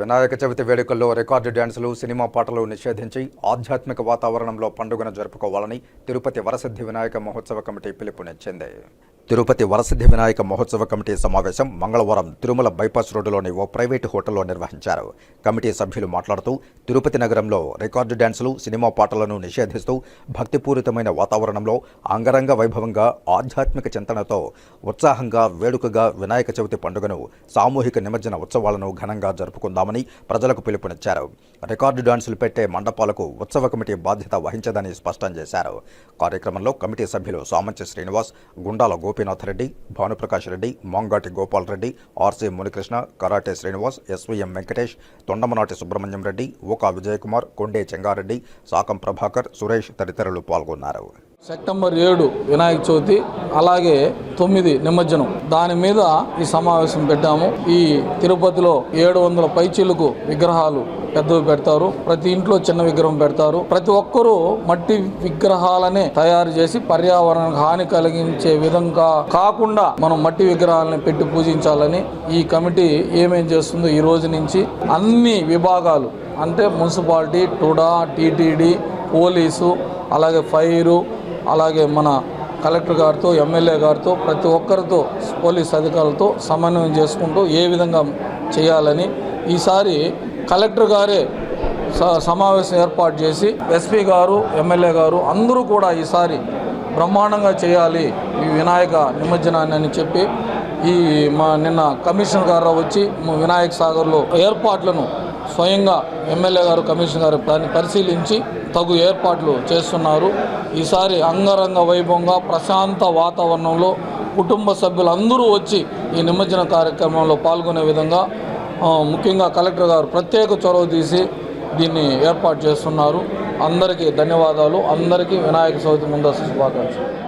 వినాయక చవితి వేడుకల్లో రికార్డు డ్యాన్సులు సినిమా పాటలు నిషేధించి ఆధ్యాత్మిక వాతావరణంలో పండుగను జరుపుకోవాలని తిరుపతి వరసిద్ధి వినాయక మహోత్సవ కమిటీ పిలుపునిచ్చింది. తిరుపతి వరసిద్ధి వినాయక మహోత్సవ కమిటీ సమావేశం మంగళవారం తిరుమల బైపాస్ రోడ్డులోని ఓ ప్రైవేటు హోటల్లో నిర్వహించారు. కమిటీ సభ్యులు మాట్లాడుతూ తిరుపతి నగరంలో రికార్డు డ్యాన్సులు సినిమా పాటలను నిషేధిస్తూ భక్తిపూరితమైన వాతావరణంలో అంగరంగ వైభవంగా ఆధ్యాత్మిక చింతనతో ఉత్సాహంగా వేడుకగా వినాయక చవితి పండుగను సామూహిక నిమజ్జన ఉత్సవాలను ఘనంగా జరుపుకుందామని ప్రజలకు పిలుపునిచ్చారు. రికార్డు డాన్సులు పెట్టే మండపాలకు ఉత్సవ కమిటీ బాధ్యత వహించదని స్పష్టం చేశారు. కార్యక్రమంలో కమిటీ సభ్యులు Samanchi Srinivas Gundala Gopinath Reddy Bhanuprakash Reddy Mangati Gopal Reddy RC Munikrishna karate Srinivas SVM Venkatesh Thondamanati Subrahmanyam Reddy Oka Vijayakumar Konde Chengareddy Sakam Prabhakar Suresh తదితరులు పాల్గొన్నారు. సెప్టెంబర్ ఏడు వినాయక చవితి అలాగే తొమ్మిది నిమజ్జనం. దాని మీద ఈ సమావేశం పెట్టాము. ఈ తిరుపతిలో ఏడు వందల పైచీలకు విగ్రహాలు పెద్దవి పెడతారు ప్రతి ఇంట్లో చిన్న విగ్రహం పెడతారు. ప్రతి ఒక్కరూ మట్టి విగ్రహాలనే తయారు చేసి పర్యావరణానికి హాని కలిగించే విధంగా కాకుండా మనం మట్టి విగ్రహాలని పెట్టి పూజించాలని ఈ కమిటీ ఏమేం చేస్తుందో ఈ రోజు నుంచి అన్ని విభాగాలు అంటే మున్సిపాలిటీ టుడా టీటీడీ పోలీసు అలాగే ఫైరు అలాగే మన కలెక్టర్ గారితో ఎమ్మెల్యే గారితో ప్రతి ఒక్కరితో పోలీస్ అధికారులతో సమన్వయం చేసుకుంటూ ఏ విధంగా చేయాలని ఈసారి కలెక్టర్ గారే స- సమావేశం ఏర్పాటు చేసి ఎస్పీ గారు ఎమ్మెల్యే గారు అందరూ కూడా ఈసారి బ్రహ్మాండంగా చేయాలి ఈ వినాయక నిమజ్జనాన్ని అని చెప్పి ఈ మా నిన్న కమిషనర్ గారు వచ్చి వినాయక సాగర్లో ఏర్పాట్లను స్వయంగా ఎమ్మెల్యే గారు కమిషనర్ గారు దాన్ని పరిశీలించి తగు ఏర్పాట్లు చేస్తున్నారు. ఈసారి అంగరంగ వైభవంగా ప్రశాంత వాతావరణంలో కుటుంబ సభ్యులందరూ వచ్చి ఈ నిమజ్జన కార్యక్రమంలో పాల్గొనే విధంగా ముఖ్యంగా కలెక్టర్ గారు ప్రత్యేక చొరవ తీసి దీన్ని ఏర్పాటు చేస్తున్నారు. అందరికీ ధన్యవాదాలు. అందరికీ వినాయక చవితి ముందస్తు శుభాకాంక్షలు.